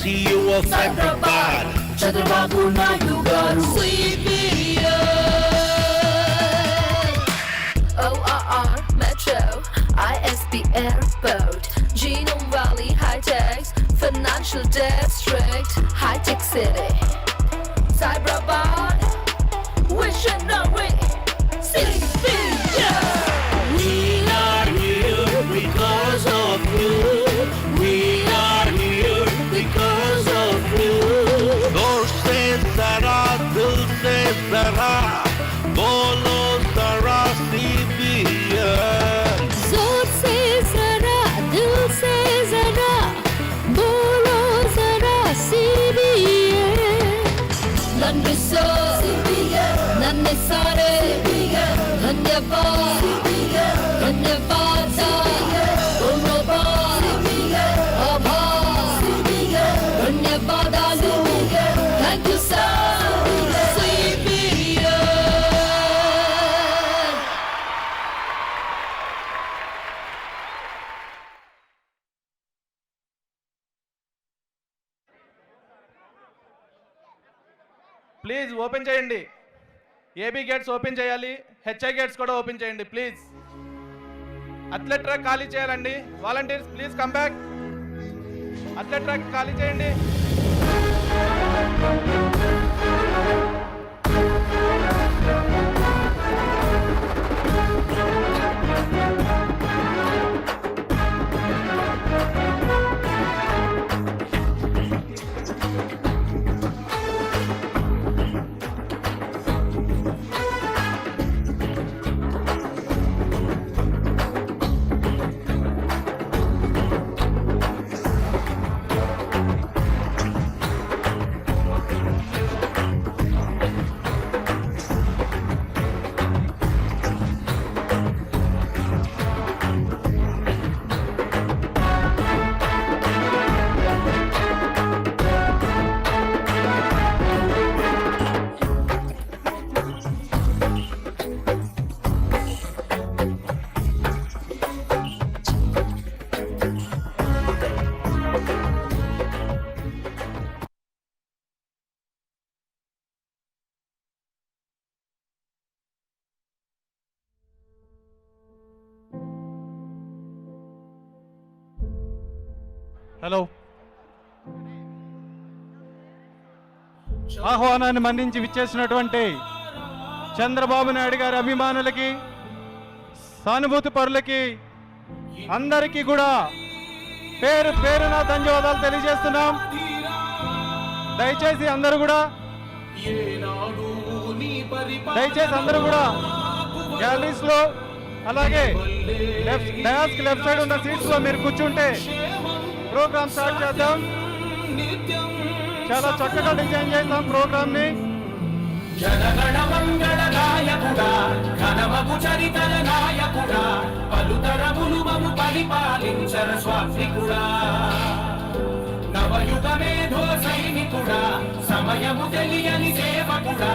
CEO of Hyderabad. Chandrababu Naidu garu ORR Metro, ISP Airport, Genome Valley High Tech, Financial District, High Tech City, Please open చేయండి. AB gates open చేయాలి. HI gates కూడా open చేయండి please. Athlete track ఖాళీ చేయాలండి. Volunteers please come back. Athlete track ఖాళీ చేయండి. Hello. ఆహ్వానాన్ని మన్నించి విచ్చేసినటువంటి చంద్రబాబు నాయుడు గారి అభిమానులకి సానుభూతి పరులకి అందరికీ కూడా పేరు పేరున ధన్యవాదాలు తెలియజేస్తున్నాం. దయచేసి అందరూ కూడా దయచేసి అందరూ కూడా గ్యాలరీస్లో అలాగే లెఫ్ట్ డయాస్ లెఫ్ట్ సైడ్ ఉన్న సీట్స్లో మీరు కూర్చుంటే ప్రోగ్రామ్ స్టార్ట్ చేద్దాం. చాలా చక్కగా డిజైన్ చేద్దాం ప్రోగ్రామ్ని జనగణ మంగళ నాయకుడా ఘనమగు చరితల నాయకుడా పలుతరములు మము పరిపాలించర స్వాత్మికుడా నవయుగ మేధో సైనికుడా సమయము తెలియని సేవకుడా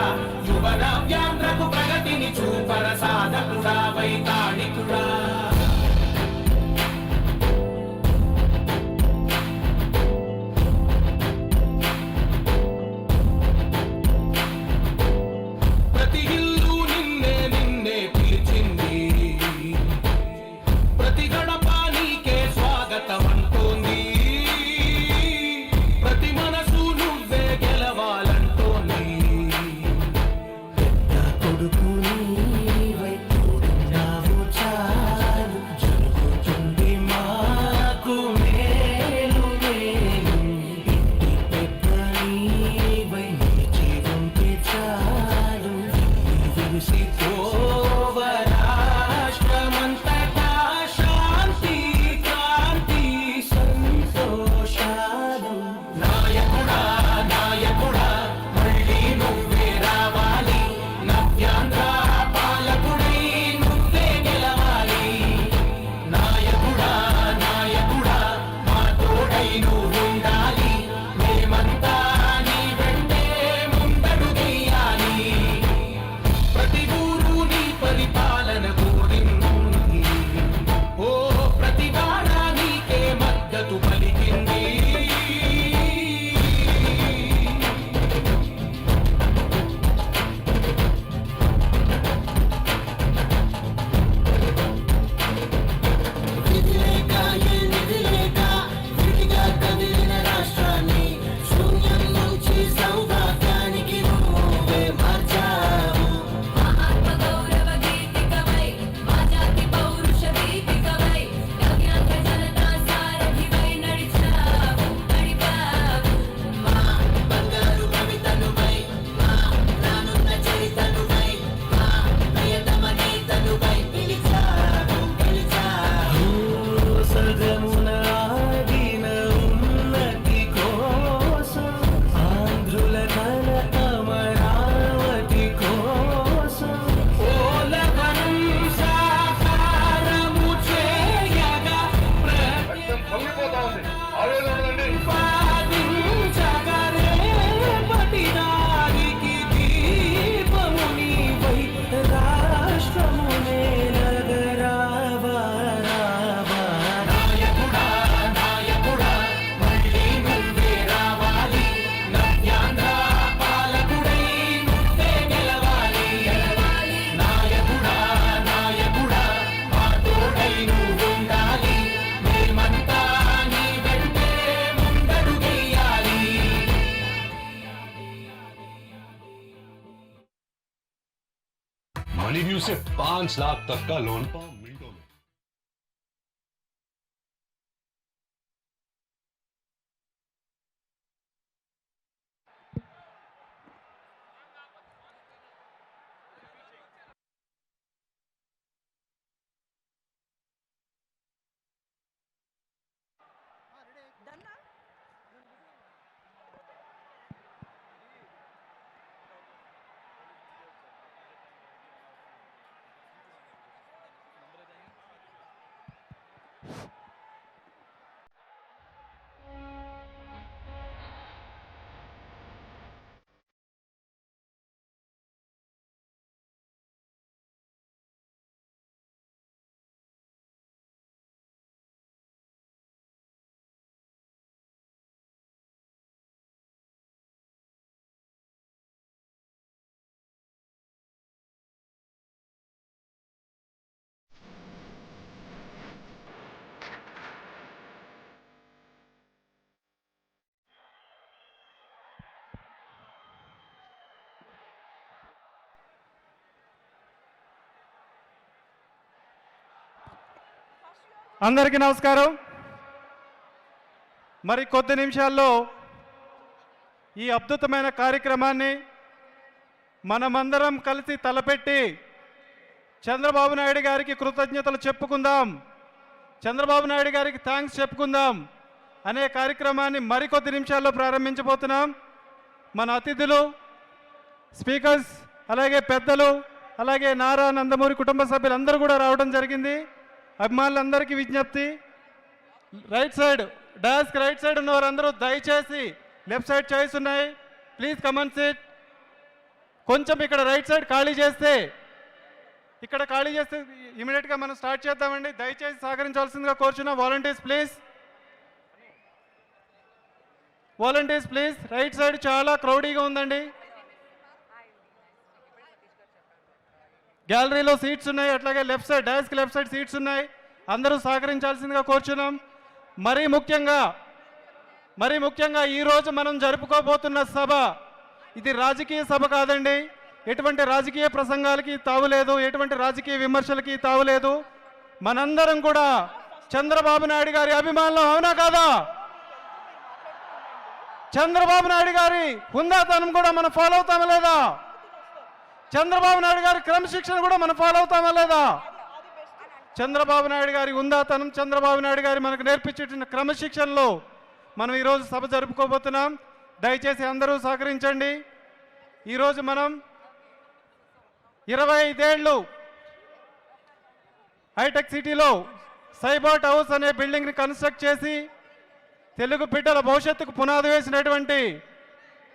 యువన వ్యాంధ్రకు ప్రగతిని చూపర సాధకుడా వైతాళికుడా. सिर्फ पांच लाख तक का लोन అందరికీ నమస్కారం. మరి కొద్ది నిమిషాల్లో ఈ అద్భుతమైన కార్యక్రమాన్ని మనమందరం కలిసి తలపెట్టి చంద్రబాబు నాయుడు గారికి కృతజ్ఞతలు చెప్పుకుందాం. చంద్రబాబు నాయుడు గారికి థ్యాంక్స్ చెప్పుకుందాం. అనే కార్యక్రమాన్ని మరికొద్ది నిమిషాల్లో ప్రారంభించబోతున్నాం. మన అతిథులు స్పీకర్స్ అలాగే పెద్దలు అలాగే నారా నందమూరి కుటుంబ సభ్యులందరూ కూడా రావడం జరిగింది. అభిమానులందరికీ విజ్ఞప్తి. రైట్ సైడ్ డాస్క్ రైట్ సైడ్ ఉన్న వారందరూ దయచేసి లెఫ్ట్ సైడ్ చాయిస్ ఉన్నాయి. Please come on seat. కొంచెం ఇక్కడ రైట్ సైడ్ ఖాళీ చేస్తే ఇక్కడ ఖాళీ చేస్తే ఇమీడియట్గా మనం స్టార్ట్ చేద్దామండి. దయచేసి సహకరించవలసిందిగా కోరుచున్నాం volunteers please. Volunteers please. Right side చాలా క్రౌడీగా ఉందండి. గ్యాలరీలో సీట్స్ ఉన్నాయి అట్లాగే లెఫ్ట్ సైడ్ డాస్క్ లెఫ్ట్ సైడ్ సీట్స్ ఉన్నాయి. అందరూ సహకరించాల్సిందిగా కోరుచున్నాం. మరీ ముఖ్యంగా మరీ ముఖ్యంగా ఈరోజు మనం జరుపుకోబోతున్న సభ ఇది రాజకీయ సభ కాదండి. ఎటువంటి రాజకీయ ప్రసంగాలకి తావులేదు ఎటువంటి రాజకీయ విమర్శలకి తావులేదు మనందరం కూడా చంద్రబాబు నాయుడు గారి అభిమానులు అవునా కాదా? చంద్రబాబు నాయుడు గారి హుందాతనం కూడా మనం ఫాలో అవుతామా లేదా? చంద్రబాబు నాయుడు గారి క్రమశిక్షణ కూడా మనం ఫాలో అవుతామా లేదా? చంద్రబాబు నాయుడు గారి ఉందాతనం చంద్రబాబు నాయుడు గారి మనకు నేర్పించిన క్రమశిక్షణలో మనం ఈరోజు సభ జరుపుకోబోతున్నాం. దయచేసి అందరూ సహకరించండి. ఈరోజు మనం ఇరవై ఐదేళ్ళు హైటెక్ సిటీలో సైబర్ట్ హౌస్ అనే బిల్డింగ్ని కన్స్ట్రక్ట్ చేసి తెలుగు బిడ్డల భవిష్యత్తుకు పునాది వేసినటువంటి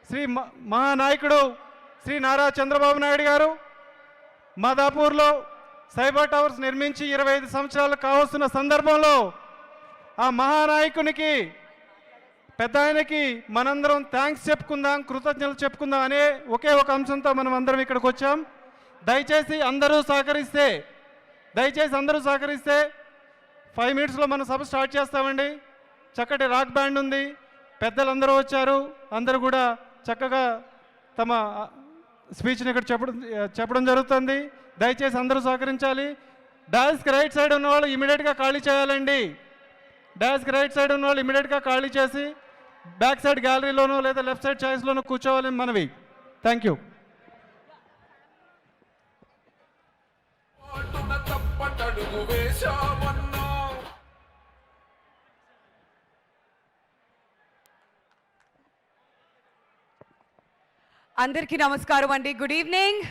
శ్రీ మ- మహానాయకుడు శ్రీ నారా చంద్రబాబు నాయుడు గారు మాదాపూర్లో సైబర్ టవర్స్ నిర్మించి ఇరవై ఐదు సంవత్సరాలు కావస్తున్న సందర్భంలో ఆ మహానాయకునికి పెద్ద ఆయనకి మనందరం థ్యాంక్స్ చెప్పుకుందాం కృతజ్ఞతలు చెప్పుకుందాం అనే ఒకే ఒక అంశంతో మనం అందరం ఇక్కడికి వచ్చాం. దయచేసి అందరూ సహకరిస్తే దయచేసి అందరూ సహకరిస్తే ఫైవ్ మినిట్స్లో మనం సభ స్టార్ట్ చేస్తామండి. చక్కటి రాక్ బ్యాండ్ ఉంది. పెద్దలందరూ వచ్చారు. అందరూ కూడా చక్కగా తమ స్పీచ్ని ఇక్కడ చెప్పడం చెప్పడం జరుగుతుంది. దయచేసి అందరూ సహకరించాలి. డాన్స్కి రైట్ సైడ్ ఉన్న వాళ్ళు ఇమీడియట్గా ఖాళీ చేయాలండి. డాన్స్కి రైట్ సైడ్ ఉన్న వాళ్ళు ఇమీడియట్గా ఖాళీ చేసి బ్యాక్ సైడ్ గ్యాలరీలోనో లేదా లెఫ్ట్ సైడ్ ఛాయిస్లోనూ కూర్చోవాలని మనవి. Thank you. తప్పటడుగు వేశామన్నా అందరికీ నమస్కారం అండి. Good evening.